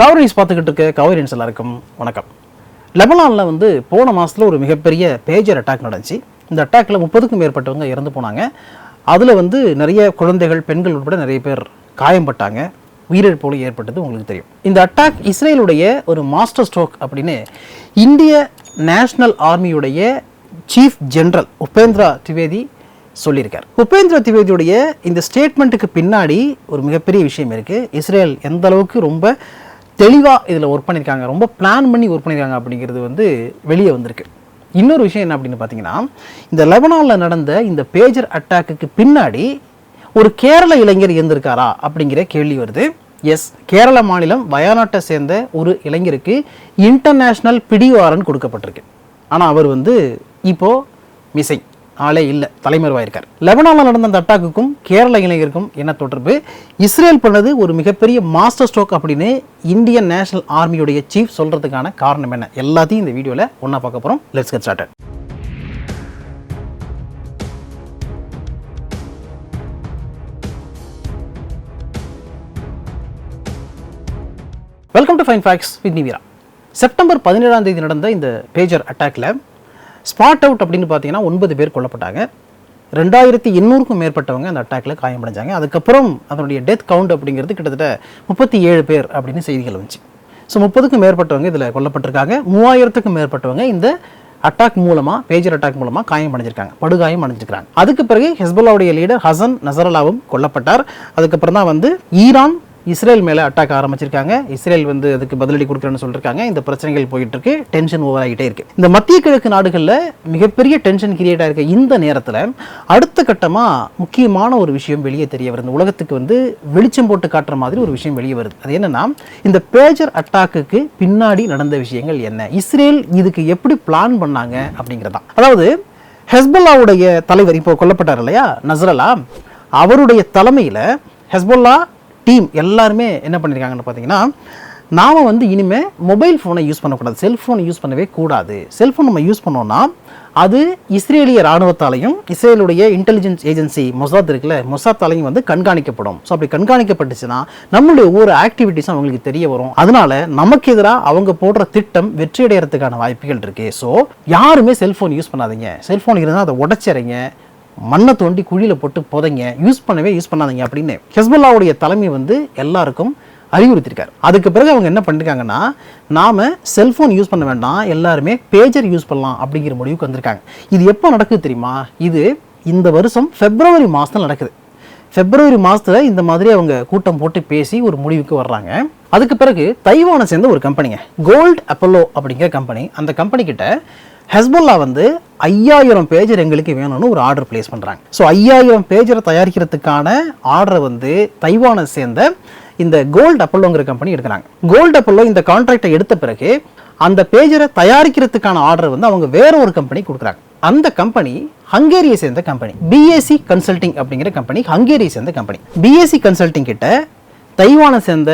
Cover news பார்த்துக்கிட்டு இருக்க. Cover news எல்லாருக்கும் வணக்கம். லெபனானில் வந்து போன மாதத்தில் ஒரு மிகப்பெரிய பேஜர் அட்டாக் நடந்துச்சு. இந்த அட்டாக்ல முப்பதுக்கும் மேற்பட்டவங்க இறந்து போனாங்க. அதில் வந்து நிறைய குழந்தைகள் பெண்கள் உட்பட நிறைய பேர் காயம்பட்டாங்க. உயிரிழப்போடு ஏற்பட்டது உங்களுக்கு தெரியும். இந்த அட்டாக் இஸ்ரேலுடைய ஒரு மாஸ்டர் ஸ்ட்ரோக் அப்படின்னு இந்திய நேஷனல் ஆர்மியுடைய சீஃப் ஜெனரல் உபேந்திரா திவேதி சொல்லியிருக்கார். உபேந்திர திவேதியுடைய இந்த ஸ்டேட்மெண்ட்டுக்கு பின்னாடி ஒரு மிகப்பெரிய விஷயம் இருக்குது இஸ்ரேல் எந்த அளவுக்கு ரொம்ப தெளிவாக இதில் ஒர்க் பண்ணியிருக்காங்க ரொம்ப பிளான் பண்ணி ஒர்க் பண்ணியிருக்காங்க அப்படிங்கிறது வந்து வெளியே வந்திருக்கு. இன்னொரு விஷயம் என்ன அப்படின்னு பார்த்தீங்கன்னா இந்த லெபனானில் நடந்த இந்த பேஜர் அட்டாக்குக்கு பின்னாடி ஒரு கேரள இளைஞர் இருந்திருக்காரா அப்படிங்கிற கேள்வி வருது. எஸ் கேரள மாநிலம் வயநாட்டை சேர்ந்த ஒரு இளைஞருக்கு இன்டர்நேஷ்னல் பிடிவாரன் கொடுக்கப்பட்டிருக்கு. ஆனால் அவர் வந்து இப்போ மிசை ஆளே இல்லை தலைமறைவாயிருக்கார். லெபனானில் நடந்த அந்த அட்டாக்குக்கும் கேரள இளைஞருக்கும் என்ன தொடர்பு? இஸ்ரேல் பண்ணது ஒரு மிகப்பெரிய மாஸ்டர் ஸ்ட்ரோக் அப்படின்னு இந்தியன் நேஷனல் ஆர்மியுடைய சீஃப் சொல்கிறதுக்கான காரணம் என்ன? எல்லாத்தையும் இந்த வீடியோவில் ஒன்றா பார்க்க போகிறோம் let's get started welcome to fine facts with Nivira September பதினேழாம் தேதி நடந்த இந்த பேஜர் அட்டாக்ல ஸ்பாட் அவுட் அப்படின்னு பார்த்தீங்கன்னா ஒன்பது பேர் கொல்லப்பட்டாங்க. ரெண்டாயிரத்தி எண்ணூறுக்கும் மேற்பட்டவங்க அந்த அட்டாக்ல காயமடைஞ்சாங்க. அதுக்கப்புறம் அதனுடைய டெத் கவுண்ட் அப்படிங்கிறது கிட்டத்தட்ட முப்பத்தி ஏழு பேர் அப்படின்னு செய்திகள் வந்துச்சு. ஸோ முப்பதுக்கும் மேற்பட்டவங்க இதில் கொல்லப்பட்டிருக்காங்க. மூவாயிரத்துக்கும் மேற்பட்டவங்க இந்த அட்டாக் மூலமா பேஜர் அட்டாக் மூலமாக காயம் அடைஞ்சிருக்காங்க படுகாயம் அடைஞ்சிருக்காங்க அதுக்கு பிறகு ஹெஸ்புல்லாவுடைய லீடர் ஹசன் நசரலாவும் கொல்லப்பட்டார். அதுக்கப்புறம் தான் வந்து ஈரான் இஸ்ரேல் மேலே அட்டாக் ஆரம்பிச்சிருக்காங்க. இஸ்ரேல் வந்து அதுக்கு பதிலடி கொடுக்குறேன்னு சொல்லியிருக்காங்க இந்த பிரச்சனைகள் போயிட்டு இருக்கு டென்ஷன் ஓவர் ஆகிட்டே இருக்கு. இந்த மத்திய கிழக்கு நாடுகளில் மிகப்பெரிய டென்ஷன் கிரியேட் ஆகிருக்க இந்த நேரத்தில். அடுத்த கட்டமா முக்கியமான ஒரு விஷயம் வெளியே தெரிய வருது. உலகத்துக்கு வந்து வெளிச்சம் போட்டு காட்டுற மாதிரி ஒரு விஷயம் வெளியே வருது. அது என்னன்னா இந்த பேஜர் அட்டாக்குக்கு பின்னாடி நடந்த விஷயங்கள் என்ன? இஸ்ரேல் இதுக்கு எப்படி பிளான் பண்ணாங்க அப்படிங்கிறதா அதாவது ஹெஸ்பல்லாவுடைய தலைவர் இப்போ கொல்லப்பட்டார் இல்லையா? நஸ்ரலா அவருடைய தலைமையில் ஹெஸ்பொல்லா டீம் எல்லாருமே என்ன பண்ணியிருக்காங்கன்னு பார்த்தீங்கன்னா நாம் வந்து இனிமேல் மொபைல் ஃபோனை யூஸ் பண்ணக்கூடாது. செல்ஃபோனை யூஸ் பண்ணவே கூடாது. செல்ஃபோன் நம்ம யூஸ் பண்ணோம்னா அது இஸ்ரேலிய இராணுவத்தாலையும் இஸ்ரேலுடைய இன்டெலிஜென்ஸ் ஏஜென்சி மொசாத் இருக்குல்ல மொசாத்தாலையும் வந்து கண்காணிக்கப்படும். ஸோ அப்படி கண்காணிக்கப்பட்டுச்சுன்னா நம்மளுடைய ஒவ்வொரு ஆக்டிவிட்டீஸும் அவங்களுக்கு தெரிய வரும். அதனால நமக்கு எதிராக அவங்க போடுற திட்டம் வெற்றியடைகிறதுக்கான வாய்ப்புகள் இருக்குது ஸோ யாருமே செல்ஃபோன் யூஸ் பண்ணாதீங்க. செல்ஃபோன் இருந்தால் அதை உடச்சிறீங்க. மண்ணை தோண்டி குழியில போட்டு புதைங்க யூஸ் பண்ணவே யூஸ் பண்ணாதீங்க அப்படின்னு ஹெஸ்பல்லாவுடைய தலைமை வந்து எல்லாருக்கும் அறிவுறுத்திருக்காரு. அதுக்கு பிறகு அவங்க என்ன பண்ணிருக்காங்கன்னா நாம செல்ஃபோன் யூஸ் பண்ண வேண்டாம் எல்லாருமே பேஜர் யூஸ் பண்ணலாம் அப்படிங்கிற முடிவுக்கு வந்திருக்காங்க. இது எப்போ நடக்குது தெரியுமா? இது இந்த வருஷம் பிப்ரவரி மாதத்தில் நடக்குது. பிப்ரவரி மாதத்தில் இந்த மாதிரி அவங்க கூட்டம் போட்டு பேசி ஒரு முடிவுக்கு வர்றாங்க. அதுக்கு பிறகு தைவானை சேர்ந்த ஒரு கம்பெனிங்க கோல்ட் அப்பல்லோ அப்படிங்கிற கம்பெனி அந்த கம்பெனி கிட்ட ஹெஸ்புல்லா வந்து ஐயாயிரம் பேஜர் எங்களுக்கு வேணும்னு ஒரு ஆர்டர் பிளேஸ் பண்ணுறாங்க ஸோ ஐயாயிரம் பேஜரை தயாரிக்கிறதுக்கான ஆர்டரை வந்து தைவானை சேர்ந்த இந்த கோல்ட் அப்பல்லோங்கிற கம்பெனி எடுக்கிறாங்க. கோல்ட் அப்பல்லோ இந்த கான்ட்ராக்டை எடுத்த பிறகு அந்த பேஜரை தயாரிக்கிறதுக்கான ஆர்டர் வந்து அவங்க வேற ஒரு கம்பெனி கொடுக்குறாங்க. அந்த கம்பெனி ஹங்கேரியை சேர்ந்த கம்பெனி பிஎஸ்சி கன்சல்டிங் அப்படிங்கிற கம்பெனி ஹங்கேரியை சேர்ந்த கம்பெனி பிஎஸ்சி கன்சல்டிங் கிட்ட தைவானை சேர்ந்த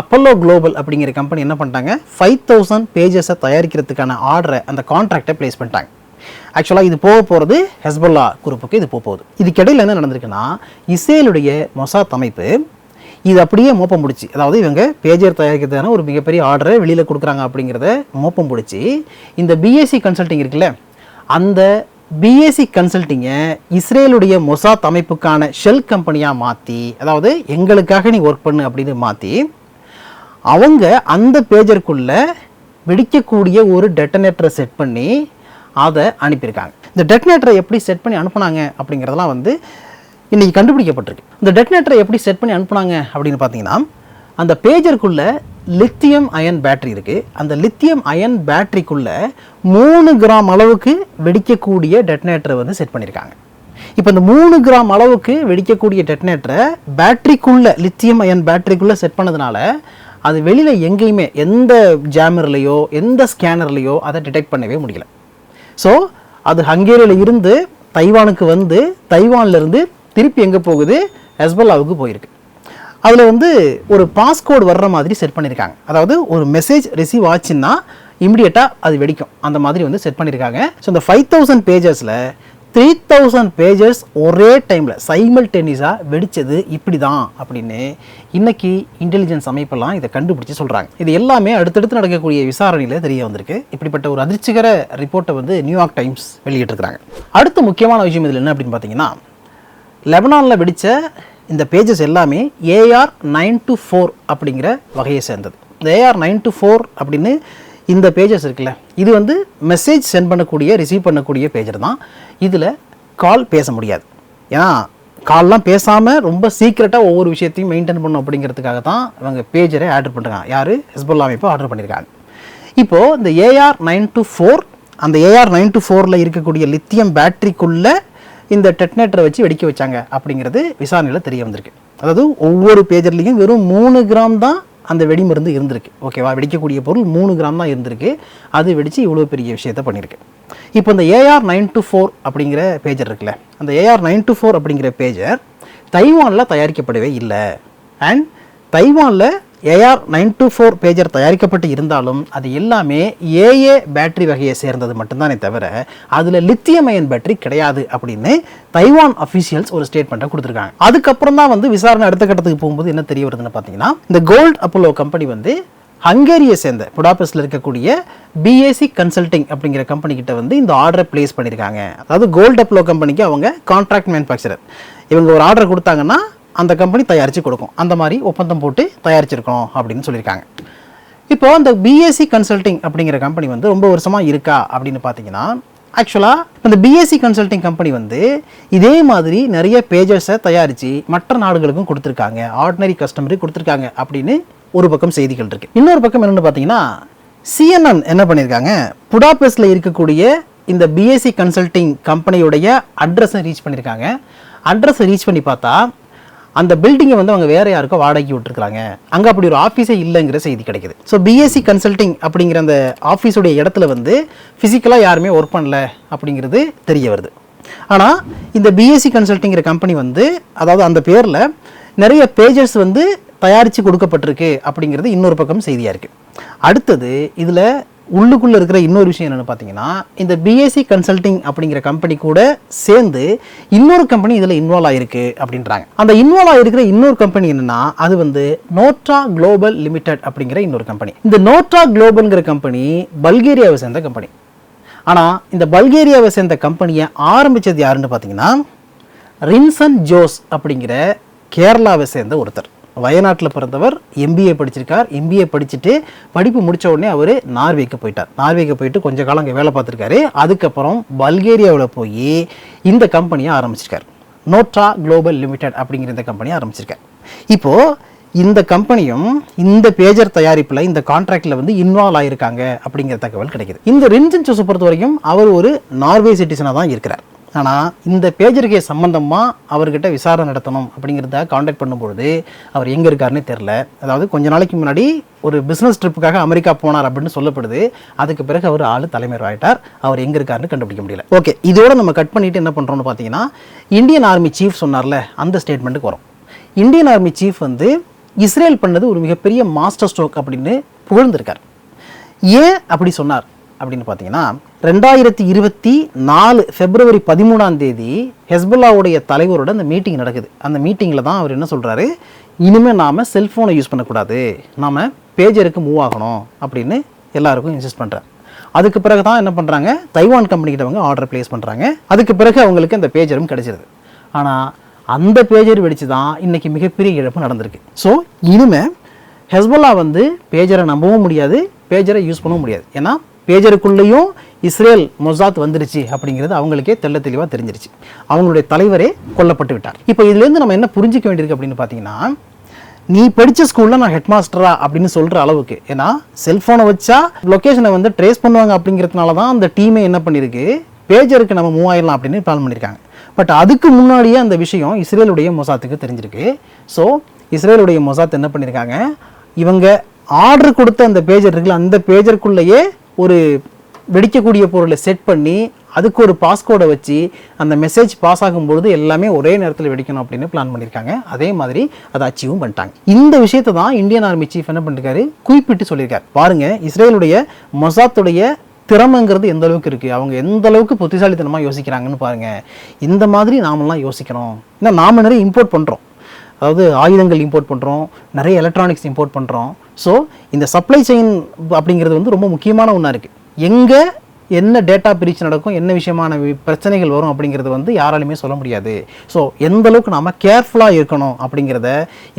அப்பல்லோ குளோபல் அப்படிங்கிற கம்பெனி என்ன பண்ணிட்டாங்க? ஃபைவ் தௌசண்ட் பேஜஸை தயாரிக்கிறதுக்கான ஆர்டரை அந்த கான்ட்ராக்டை ப்ளேஸ் பண்ணிட்டாங்க. ஆக்சுவலாக இது போக போகிறது ஹெஸ்பல்லா குரூப்புக்கு இது போக போகுது. இதுக்கிடையில் என்ன நடந்திருக்குன்னா இஸ்ரேலுடைய மொசாத் அமைப்பு இது அப்படியே மோப்பம் பிடிச்சி அதாவது இவங்க பேஜர் தயாரிக்கிறதுக்கான ஒரு மிகப்பெரிய ஆர்டரை வெளியில் கொடுக்குறாங்க அப்படிங்கிறத மோப்பம் பிடிச்சி இந்த பிஎஸ்சி கன்சல்ட்டிங் இருக்குல்ல அந்த பிஎஸ்சி கன்சல்ட்டிங்கை இஸ்ரேலுடைய மொசாத் அமைப்புக்கான ஷெல் கம்பெனியாக மாற்றி அதாவது எங்களுக்காக நீ ஒர்க் பண்ணு அப்படின்னு மாற்றி அவங்க அந்த பேஜருக்குள்ளே வெடிக்கக்கூடிய ஒரு டெட்டனேட்டரை செட் பண்ணி அதை அனுப்பியிருக்காங்க. இந்த டெட்டனேட்டரை எப்படி செட் பண்ணி அனுப்புனாங்க அப்படிங்கிறதெல்லாம் வந்து இன்றைக்கி கண்டுபிடிக்கப்பட்டிருக்கு. இந்த டெட்டனேட்டரை எப்படி செட் பண்ணி அனுப்புனாங்க அப்படின்னு பார்த்தீங்கன்னா அந்த பேஜருக்குள்ளே லித்தியம் அயன் பேட்டரி இருக்குது அந்த லித்தியம் அயன் பேட்டரிக்குள்ளே மூணு கிராம் அளவுக்கு வெடிக்கக்கூடிய டெட்டனேட்டரை வந்து செட் பண்ணியிருக்காங்க இப்போ இந்த மூணு கிராம் அளவுக்கு வெடிக்கக்கூடிய டெட்டனேட்டரை பேட்டரிக்குள்ளே லித்தியம் அயன் பேட்டரிக்குள்ளே செட் பண்ணதுனால அது வெளியில் எங்கேயுமே எந்த ஜாமர்லேயோ எந்த ஸ்கேனர்லேயோ அதை டிடெக்ட் பண்ணவே முடியல. ஸோ அது ஹங்கேரியில் இருந்து தைவானுக்கு வந்து தைவான்லேருந்து திருப்பி எங்கே போகுது? ஹெஸ்பல்லாவுக்கு போயிருக்கு. அதில் வந்து ஒரு பாஸ்கோடு வர்ற மாதிரி செட் பண்ணியிருக்காங்க அதாவது ஒரு மெசேஜ் ரிசீவ் ஆச்சுன்னா இமிடியேட்டாக அது வெடிக்கும். அந்த மாதிரி வந்து செட் பண்ணியிருக்காங்க ஸோ இந்த ஃபைவ் தௌசண்ட் பேஜஸில் த்ரீ தௌசண்ட் பேஜஸ் ஒரே டைமில் சைமல் டென்னிஸாக வெடித்தது இப்படி தான் அப்படின்னு இன்னைக்கு இன்டெலிஜென்ஸ் அமைப்பெல்லாம் இதை கண்டுபிடிச்சி சொல்கிறாங்க இது எல்லாமே அடுத்தடுத்து நடக்கக்கூடிய விசாரணையில் தெரிய வந்திருக்கு. இப்படிப்பட்ட ஒரு அதிர்ச்சிகர ரிப்போர்ட்டை வந்து நியூயார்க் டைம்ஸ் வெளியிட்டிருக்கிறாங்க. அடுத்த முக்கியமான விஷயம் இதில் என்ன அப்படின்னு பார்த்தீங்கன்னா லெபனானில் வெடித்த இந்த பேஜஸ் எல்லாமே ஏஆர் நைன் டு ஃபோர் அப்படிங்கிற வகையை சேர்ந்தது. இந்த ஏஆர் நைன் டு ஃபோர் அப்படின்னு இந்த பேஜஸ் இருக்குல்ல இது வந்து மெசேஜ் சென்ட் பண்ணக்கூடிய ரிசீவ் பண்ணக்கூடிய பேஜர் தான். இதில் கால் பேச முடியாது. ஏன்னா கால்லாம் பேசாமல் ரொம்ப சீக்கிரட்டாக ஒவ்வொரு விஷயத்தையும் மெயின்டைன் பண்ணும் அப்படிங்கிறதுக்காக தான் இவங்க பேஜரை ஆர்டர் பண்ணுறாங்க யார்? ஹெஸ்புல்லா அமைப்பு ஆர்டர் பண்ணியிருக்காங்க இப்போது இந்த ஏஆர் நைன் டு ஃபோர் அந்த ஏஆர் நைன் டு ஃபோரில் இருக்கக்கூடிய லித்தியம் பேட்டரிக்குள்ளே இந்த டெட்னேட்டரை வச்சு வெடிக்க வச்சாங்க அப்படிங்கிறது விசாரணையில் தெரிய வந்திருக்கு. அதாவது ஒவ்வொரு பேஜர்லேயும் வெறும் மூணு கிராம் தான் அந்த வெடிமருந்து இருந்திருக்கு. ஓகேவா வெடிக்கக்கூடிய பொருள் மூணு கிராம் தான் இருந்திருக்கு. அது வெடித்து இவ்வளோ பெரிய விஷயத்த பண்ணியிருக்கு. இப்போ இந்த ஏஆர் நைன் டு ஃபோர் அப்படிங்கிற பேஜர் இருக்குல்ல அந்த ஏஆர் நைன் டு ஃபோர் அப்படிங்கிற பேஜர் தைவானில் தயாரிக்கப்படவே இல்லை. And தைவானில் AR nine two four pager தயாரிக்கப்பட்டு இருந்தாலும் அது எல்லாமே ஏஏ பேட்டரி வகையை சேர்ந்தது மட்டும்தானே தவிர அதில் லித்தியம் அயன் பேட்டரி கிடையாது அப்படின்னு தைவான் அஃபீஷியல்ஸ் ஒரு ஸ்டேட்மெண்ட்டை கொடுத்துருக்காங்க. அதுக்கப்புறம் தான் வந்து விசாரணை அடுத்த கட்டத்துக்கு போகும்போது என்ன தெரிய வருதுன்னு பார்த்தீங்கன்னா இந்த கோல்ட் அப்போலோ கம்பெனி வந்து ஹங்கேரியை சேர்ந்த புடாபெஸ்டில் இருக்கக்கூடிய பிஏசி கன்சல்டிங் அப்படிங்கிற கம்பெனி கிட்ட வந்து இந்த ஆர்டரை பிளேஸ் பண்ணியிருக்காங்க அதாவது கோல்ட் அப்போலோ கம்பெனிக்கு அவங்க கான்ட்ராக்ட் மேனுஃபேக்சரர் இவங்க ஒரு ஆர்டர் கொடுத்தாங்கன்னா அந்த கம்பெனி தயாரித்து கொடுக்கும். அந்த மாதிரி ஒப்பந்தம் போட்டு தயாரிச்சிருக்கோம் அப்படின்னு சொல்லியிருக்காங்க. இப்போ அந்த பிஎஸ்சி கன்சல்டிங் அப்படிங்கிற கம்பெனி வந்து ரொம்ப வருஷமாக இருக்கா அப்படின்னு பார்த்தீங்கன்னா ஆக்சுவலாக இந்த பிஎஸ்சி கன்சல்டிங் கம்பெனி வந்து இதே மாதிரி நிறைய பேஜஸை தயாரித்து மற்ற நாடுகளுக்கும் கொடுத்துருக்காங்க. ஆர்டினரி கஸ்டமருக்கு கொடுத்துருக்காங்க அப்படின்னு ஒரு பக்கம் செய்திகள் இருக்குது இன்னொரு பக்கம் என்னென்னு பார்த்தீங்கன்னா சிஎன்என் என்ன பண்ணியிருக்காங்க? புடாபெஸ்டில் இருக்கக்கூடிய இந்த பிஎஸ்சி கன்சல்டிங் கம்பெனியுடைய அட்ரஸை ரீச் பண்ணியிருக்காங்க. அட்ரஸை ரீச் பண்ணி பார்த்தா அந்த பில்டிங்கை வந்து அவங்க வேற யாருக்கோ வாடகைக்கு விட்டுருக்காங்க அங்கே அப்படி ஒரு ஆஃபீஸே இல்லைங்கிற செய்தி கிடைக்குது. ஸோ பிஎஸ்சி கன்சல்டிங் அப்படிங்கிற அந்த ஆஃபீஸுடைய இடத்துல வந்து ஃபிசிக்கலாக யாருமே ஒர்க் பண்ணல அப்படிங்கிறது தெரிய வருது. ஆனால் இந்த பிஎஸ்சி கன்சல்டிங்கிற கம்பெனி வந்து அதாவது அந்த பேரில் நிறைய பேஜஸ் வந்து தயாரித்து கொடுக்கப்பட்டிருக்கு அப்படிங்கிறது இன்னொரு பக்கம் செய்தியாக இருக்குது அடுத்தது இதில் உள்ளுக்குள்ளே இருக்கிற இன்னொரு விஷயம் என்னென்னு பார்த்தீங்கன்னா இந்த பிஎஸ்சி கன்சல்டிங் அப்படிங்கிற கம்பெனி கூட சேர்ந்து இன்னொரு கம்பெனி இதில் இன்வால்வ் ஆகிருக்கு அப்படின்றாங்க. அந்த இன்வால்வ் ஆகிருக்கிற இன்னொரு கம்பெனி என்னென்னா அது வந்து நோட்ரா குளோபல் லிமிடெட் அப்படிங்கிற இன்னொரு கம்பெனி இந்த நோட்ரா குளோபல்ங்கிற கம்பெனி பல்கேரியாவை சேர்ந்த கம்பெனி ஆனால் இந்த பல்கேரியாவை சேர்ந்த கம்பெனியை ஆரம்பித்தது யாருன்னு பார்த்தீங்கன்னா ரின்சன் ஜோஸ் அப்படிங்கிற கேரளாவை சேர்ந்த ஒருத்தர். வயநாட்டில் பிறந்தவர் எம்பிஏ படிச்சிருக்கார். எம்பிஏ படிச்சுட்டு படிப்பு முடித்த உடனே அவர் நார்வேக்கு போயிட்டார். நார்வேக்கு போயிட்டு கொஞ்ச காலம் அங்கே வேலை பார்த்துருக்காரு. அதுக்கப்புறம் பல்கேரியாவில் போய் இந்த கம்பெனியை ஆரம்பிச்சிருக்கார். நோட்ரா குளோபல் லிமிடெட் அப்படிங்கிற இந்த கம்பெனியை ஆரம்பிச்சிருக்கார். இப்போது இந்த கம்பெனியும் இந்த பேஜர் தயாரிப்பில் இந்த கான்ட்ராக்டில் வந்து இன்வால்வ் ஆகியிருக்காங்க அப்படிங்கிற தகவல் கிடைக்குது. இந்த ரிஞ்சன் ஜோஸை பொறுத்த வரைக்கும் அவர் ஒரு நார்வே சிட்டிசனாக தான் இருக்கிறார். ஆனால் இந்த பேஜருக்கே சம்மந்தமாக அவர்கிட்ட விசாரணை நடத்தணும் அப்படிங்கிறத காண்டாக்ட் பண்ணும்பொழுது அவர் எங்கே இருக்காருன்னு தெரில அதாவது கொஞ்ச நாளைக்கு முன்னாடி ஒரு பிஸ்னஸ் ட்ரிப்புக்காக அமெரிக்கா போனார் அப்படின்னு சொல்லப்படுது. அதுக்கு பிறகு அவர் ஆள் தலைமையர் ஆகிட்டார் அவர் எங்கே இருக்காருன்னு கண்டுபிடிக்க முடியல. ஓகே இதோட நம்ம கட் பண்ணிவிட்டு என்ன பண்ணுறோம்னு பார்த்தீங்கன்னா இந்தியன் ஆர்மி சீஃப் சொன்னார்ல அந்த ஸ்டேட்மெண்ட்டுக்கு வரும். இந்தியன் ஆர்மி சீஃப் வந்து இஸ்ரேல் பண்ணது ஒரு மிகப்பெரிய மாஸ்டர் ஸ்ட்ரோக் அப்படின்னு புகழ்ந்திருக்கார். ஏன் அப்படி சொன்னார்? அப்படின்னு பார்த்தீங்கன்னா ரெண்டாயிரத்தி இருபத்தி நாலு பிப்ரவரி பதிமூணாம் தேதி ஹெஸ்புல்லாவுடைய தலைவரோட அந்த மீட்டிங் நடக்குது. அந்த மீட்டிங்கில் தான் அவர் என்ன சொல்கிறாரு இனிமேல் நாம் செல்ஃபோனை யூஸ் பண்ணக்கூடாது. நாம் பேஜருக்கு மூவ் ஆகணும் அப்படின்னு எல்லாருக்கும் இன்சிஸ்ட் பண்ணுறார் அதுக்கு பிறகு தான் என்ன பண்ணுறாங்க தைவான் கம்பெனிகிட்ட அவங்க ஆர்டர் ப்ளேஸ் பண்ணுறாங்க அதுக்கு பிறகு அவங்களுக்கு அந்த பேஜரும் கிடைச்சிருது. ஆனால் அந்த பேஜர் வெடித்து தான் இன்றைக்கி மிகப்பெரிய இழப்பு நடந்திருக்கு. ஸோ இனிமேல் ஹெஸ்பல்லா வந்து பேஜரை நம்பவும் முடியாது பேஜரை யூஸ் பண்ணவும் முடியாது. ஏன்னா பேஜருக்குள்ளேயும் இஸ்ரேல் மொசாத் வந்துருச்சு அப்படிங்கிறது அவங்களுக்கே தெள்ள தெளிவாக தெரிஞ்சிருச்சு. அவங்களுடைய தலைவரே கொல்லப்பட்டு விட்டார். இப்போ இதுலேருந்து நம்ம என்ன புரிஞ்சிக்க வேண்டியிருக்கு அப்படின்னு பார்த்தீங்கன்னா நீ படித்த ஸ்கூலில் நான் ஹெட் மாஸ்டரா அப்படின்னு சொல்கிற அளவுக்கு ஏன்னா செல்ஃபோனை வச்சா லொக்கேஷனை வந்து ட்ரேஸ் பண்ணுவாங்க அப்படிங்கிறதுனால தான் அந்த டீமே என்ன பண்ணியிருக்கு பேஜருக்கு நம்ம மூவ் ஆயிடலாம் அப்படின்னு பிளான் பண்ணியிருக்காங்க. பட் அதுக்கு முன்னாடியே அந்த விஷயம் இஸ்ரேலுடைய மொசாத்துக்கு தெரிஞ்சிருக்கு. ஸோ இஸ்ரேலுடைய மொசாத் என்ன பண்ணியிருக்காங்க இவங்க ஆர்டர் கொடுத்த அந்த பேஜர் இருக்குல்ல அந்த பேஜருக்குள்ளேயே ஒரு வெடிக்கக்கூடிய பொருளை செட் பண்ணி அதுக்கு ஒரு பாஸ்கோடை வச்சு அந்த மெசேஜ் பாஸ் ஆகும்பொழுது எல்லாமே ஒரே நேரத்தில் வெடிக்கணும் அப்படின்னு பிளான் பண்ணியிருக்காங்க அதே மாதிரி அதை அச்சீவும் பண்ணிட்டாங்க. இந்த விஷயத்தை தான் இந்தியன் ஆர்மி சீஃப் என்ன பண்ணிருக்காரு? குறிப்பிட்டு சொல்லியிருக்காரு. பாருங்க இஸ்ரேலுடைய மொசாத்துடைய திறமைங்கிறது எந்த அளவுக்கு இருக்குது அவங்க எந்த அளவுக்கு புத்திசாலித்தனமாக யோசிக்கிறாங்கன்னு பாருங்கள் இந்த மாதிரி நாமெல்லாம் யோசிக்கணும் ஏன்னா நாம் நிறைய இம்போர்ட் பண்ணுறோம் அதாவது ஆயுதங்கள் இம்போர்ட் பண்ணுறோம் நிறைய எலக்ட்ரானிக்ஸ் இம்போர்ட் பண்ணுறோம் ஸோ இந்த சப்ளை செயின் அப்படிங்கிறது வந்து ரொம்ப முக்கியமான ஒன்றா இருக்குது எங்கே என்ன டேட்டா பிரிச்சு நடக்கும் என்ன விஷயமான பிரச்சனைகள் வரும் அப்படிங்கிறது வந்து யாராலுமே சொல்ல முடியாது. ஸோ எந்த அளவுக்கு நாம கேர்ஃபுல்லாக இருக்கணும் அப்படிங்கிறத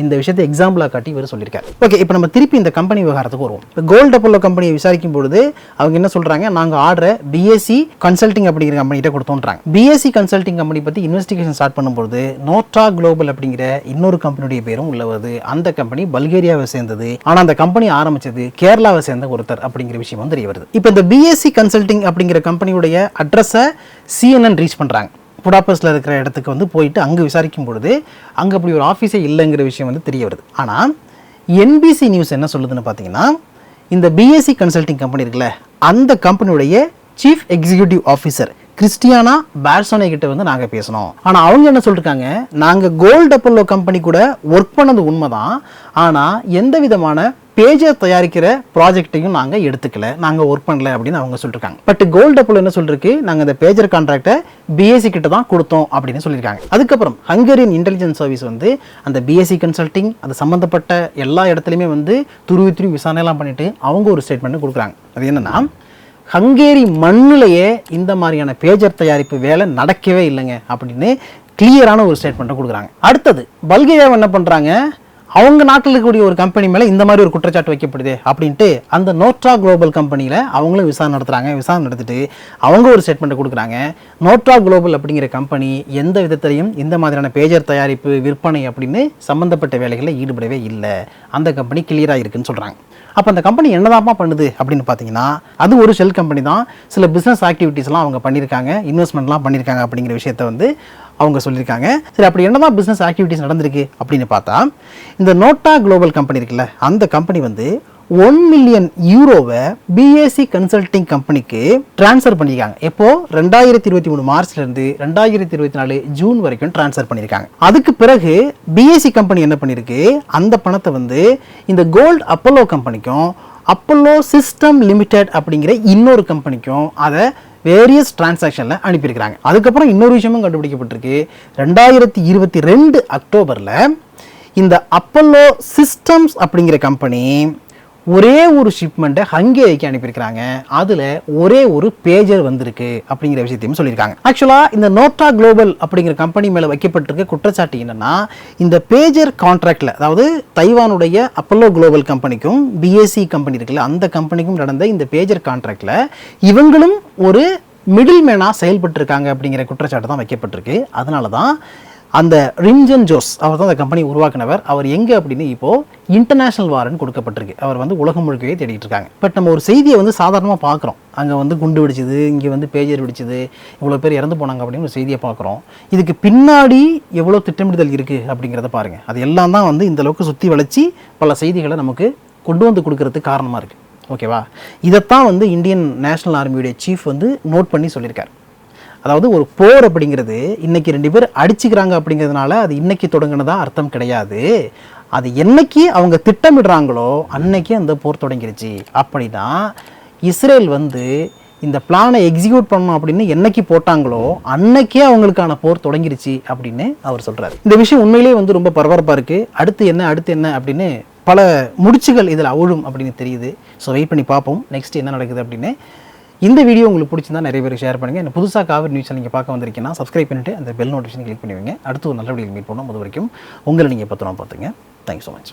இந்த விஷயத்தை எக்ஸாம்பிளாக காட்டி இவர் சொல்லியிருக்காரு. ஓகே இப்போ நம்ம திருப்பி இந்த கம்பெனி விவகாரத்துக்கு வருவோம். இப்போ கோல்ட் அப்போலோ கம்பெனியை விசாரிக்கும் பொழுது அவங்க என்ன சொல்றாங்க? நாங்கள் ஆர்டரை பிஎஸ்சி கன்சல்டிங் அப்படிங்கிற கம்பெனிகிட்ட கொடுத்தோன்றாங்க. பிஎஸ்சி கன்சல்டிங் கம்பெனி பற்றி இன்வெஸ்டிகேஷன் ஸ்டார்ட் பண்ணும்போது நோட்டா குளோபல் அப்படிங்கிற இன்னொரு கம்பெனியுடைய பேரும் உள்ள வருது. அந்த கம்பெனி பல்கேரியாவை சேர்ந்தது. ஆனால் அந்த கம்பெனி ஆரம்பிச்சது கேரளாவை சேர்ந்த ஒருத்தர் அப்படிங்கிற விஷயம் வந்து தெரிய வருது. இப்போ இந்த பிஎஸ்சி கன்சல்டிங் அப்படிங்கிற கம்பெனியுடைய அட்ரஸை சிஎன்என் ரீச் பண்ணுறாங்க புடாபஸ்டில் இருக்கிற இடத்துக்கு வந்து போயிட்டு அங்கே விசாரிக்கும் பொழுது அங்கே அப்படி ஒரு ஆஃபீஸே இல்லைங்கிற விஷயம் வந்து தெரிய வருது. ஆனால் என்பிசி நியூஸ் என்ன சொல்லுதுன்னு பார்த்தீங்கன்னா இந்த பிஎஸ்சி கன்சல்டிங் கம்பெனி இருக்குல்ல அந்த கம்பெனியுடைய chief executive officer Cristiana Barsony கிட்ட வந்து நாங்கள் பேசணும் ஆனால் அவங்க என்ன சொல்லிருக்காங்க? நாங்கள் கோல்ட் அப்பல்லோ கம்பெனி கூட ஒர்க் பண்ணது உண்மைதான். ஆனால் எந்த விதமான பேஜை தயாரிக்கிற ப்ராஜெக்ட்டையும் நாங்கள் எடுத்துக்கல. நாங்கள் ஒர்க் பண்ணல அப்படின்னு அவங்க சொல்லியிருக்காங்க பட் கோல்ட் அப்பல்லோ என்ன சொல்லிருக்கு? நாங்கள் இந்த பேஜர் கான்ட்ராக்டை பிஎஸ்சி கிட்ட தான் கொடுத்தோம் அப்படின்னு சொல்லியிருக்காங்க அதுக்கப்புறம் ஹங்கேரியன் இன்டெலிஜென்ஸ் சர்வீஸ் வந்து அந்த பிஎஸ்சி கன்சல்டிங் அது சம்மந்தப்பட்ட எல்லா இடத்துலையுமே வந்து துருவி துருவி விசாரணைலாம் பண்ணிட்டு அவங்க ஒரு ஸ்டேட்மெண்ட் கொடுக்குறாங்க. அது என்னன்னா ஹங்கேரி மண்ணிலேயே இந்த மாதிரியான பேஜர் தயாரிப்பு வேலை நடக்கவே இல்லைங்க அப்படின்னு கிளியரான ஒரு ஸ்டேட்மெண்ட்டை கொடுக்குறாங்க. அடுத்தது பல்கேரியாவை என்ன பண்ணுறாங்க அவங்க நாட்டில் இருக்கக்கூடிய ஒரு கம்பெனி மேலே இந்த மாதிரி ஒரு குற்றச்சாட்டு வைக்கப்படுது அப்படின்ட்டு அந்த நோட்ரா குளோபல் கம்பெனியில் அவங்களும் விசாரணை நடத்துகிறாங்க விசாரணை நடத்திட்டு அவங்க ஒரு ஸ்டேட்மெண்ட்டை கொடுக்குறாங்க. நோட்ரா குளோபல் அப்படிங்கிற கம்பெனி எந்த விதத்திலையும் இந்த மாதிரியான பேஜர் தயாரிப்பு விற்பனை அப்படின்னு சம்மந்தப்பட்ட வேலைகளில் ஈடுபடவே இல்லை. அந்த கம்பெனி கிளியராக இருக்குன்னு சொல்கிறாங்க அப்போ அந்த கம்பெனி என்னதாப்பா பண்ணுது அப்படின்னு பார்த்தீங்கன்னா அது ஒரு ஷெல் கம்பெனி தான். சில பிஸ்னஸ் ஆக்டிவிட்டீஸ்லாம் அவங்க பண்ணியிருக்காங்க. இன்வெஸ்ட்மெண்ட்லாம் பண்ணியிருக்காங்க அப்படிங்கிற விஷயத்த வந்து அவங்க சொல்லியிருக்காங்க. சரி அப்படி என்னதான் பிஸ்னஸ் ஆக்டிவிட்டிஸ் நடந்திருக்கு அப்படின்னு பார்த்தா இந்த நோட்டா குளோபல் கம்பெனி இருக்குல்ல அந்த கம்பெனி வந்து ஒன் மில்லியன் யூரோவை பிஎஸ்சி கன்சல்டிங் கம்பெனிக்கு ட்ரான்ஸ்ஃபர் பண்ணியிருக்காங்க. எப்போ? ரெண்டாயிரத்தி இருபத்தி மூணு மார்ச்லேருந்து ரெண்டாயிரத்தி இருபத்தி நாலு ஜூன் வரைக்கும் ட்ரான்ஸ்ஃபர் பண்ணியிருக்காங்க. அதுக்கு பிறகு பிஎஸ்சி கம்பெனி என்ன பண்ணியிருக்கு? அந்த பணத்தை வந்து இந்த கோல்ட் அப்பல்லோ கம்பெனிக்கும் அப்பல்லோ சிஸ்டம் லிமிடெட் அப்படிங்கிற இன்னொரு கம்பெனிக்கும் அதை வேரியஸ் டிரான்சாக்ஷனில் அனுப்பியிருக்கிறாங்க. அதுக்கப்புறம் இன்னொரு விஷயமும் கண்டுபிடிக்கப்பட்டிருக்கு. ரெண்டாயிரத்தி இருபத்தி ரெண்டு அக்டோபரில் இந்த அப்பல்லோ சிஸ்டம்ஸ் அப்படிங்கிற கம்பெனி ஒரே ஒரு ஷிப்மெண்ட்டை ஹங்கேரிக்கு அனுப்பியிருக்கிறாங்க. அதில் ஒரே ஒரு பேஜர் வந்திருக்கு அப்படிங்கிற விஷயத்தையும் சொல்லியிருக்காங்க. ஆக்சுவலாக இந்த நோட்டா குளோபல் அப்படிங்கிற கம்பெனி மேலே வைக்கப்பட்டிருக்க குற்றச்சாட்டு என்னென்னா இந்த பேஜர் கான்ட்ராக்டில் அதாவது தைவானுடைய அப்பல்லோ குளோபல் கம்பெனிக்கும் பிஎஸ்சி கம்பெனி இருக்குல்ல அந்த கம்பெனிக்கும் நடந்த இந்த பேஜர் கான்ட்ராக்டில் இவங்களும் ஒரு மிடில் மேனாக செயல்பட்டிருக்காங்க அப்படிங்கிற குற்றச்சாட்டு தான் வைக்கப்பட்டிருக்கு. அதனால தான் அந்த ரிஞ்சன் ஜோஸ் அவர் தான் அந்த கம்பெனி உருவாக்குனவர். அவர் எங்கே அப்படின்னு இப்போது இன்டர்நேஷனல் வாரன் கொடுக்கப்பட்டிருக்கு. அவர் வந்து உலகம் முழுக்கவே தேடிட்டு இருக்காங்க பட் நம்ம ஒரு செய்தியை வந்து சாதாரணமாக பார்க்குறோம். அங்கே வந்து குண்டு வெடிச்சது இங்கே வந்து பேஜர் வெடிச்சது இவ்வளோ பேர் இறந்து போனாங்க அப்படின்னு ஒரு செய்தியை பார்க்குறோம். இதுக்கு பின்னாடி எவ்வளோ திட்டமிடுதல் இருக்குது அப்படிங்கிறத பாருங்கள் அது எல்லாம் தான் வந்து இந்த அளவுக்கு சுற்றி வளைச்சி பல செய்திகளை நமக்கு கொண்டு வந்து கொடுக்கறதுக்கு காரணமாக இருக்குது ஓகேவா இதைத்தான் வந்து இந்தியன் நேஷனல் ஆர்மியுடைய சீஃப் வந்து நோட் பண்ணி சொல்லியிருக்காரு. அதாவது ஒரு போர் அப்படிங்கிறது இன்னைக்கு ரெண்டு பேர் அடிச்சுக்கிறாங்க அப்படிங்கிறதுனால அது இன்னைக்கு தொடங்கினதா அர்த்தம் கிடையாது. அது என்னைக்கு அவங்க திட்டமிடுறாங்களோ அன்னைக்கு அந்த போர் தொடங்கிருச்சு. அப்படின்னா இஸ்ரேல் வந்து இந்த பிளானை எக்ஸிக்யூட் பண்ணணும் அப்படின்னு என்னைக்கு போட்டாங்களோ அன்னைக்கே அவங்களுக்கான போர் தொடங்கிருச்சு அப்படின்னு அவர் சொல்கிறார் இந்த விஷயம் உண்மையிலேயே வந்து ரொம்ப பரபரப்பாக இருக்குது அடுத்து என்ன அடுத்து என்ன அப்படின்னு பல முடிச்சுகள் இதில் அவுழும் அப்படின்னு தெரியுது. ஸோ வெயிட் பண்ணி பார்ப்போம். நெக்ஸ்ட் என்ன நடக்குது அப்படின்னு. இந்த வீடியோ உங்களுக்கு பிடிச்சிருந்தா நிறைய பேர் ஷேர் பண்ணுங்கள் என்ன புதுசாக காவிரி நியூஸ் நீங்கள் பார்க்க வந்திருக்கீங்கன்னா சப்ஸ்கிரைப் பண்ணிட்டு அந்த பெல் நோட்டிஃபிகேஷன் கிளிக் பண்ணுவீங்க அடுத்து ஒரு நல்ல வீடியோ மீட் பண்ணோம் அது வரைக்கும் உங்களை நீங்கள் பத்திரமா பார்த்துங்க. Thanks so much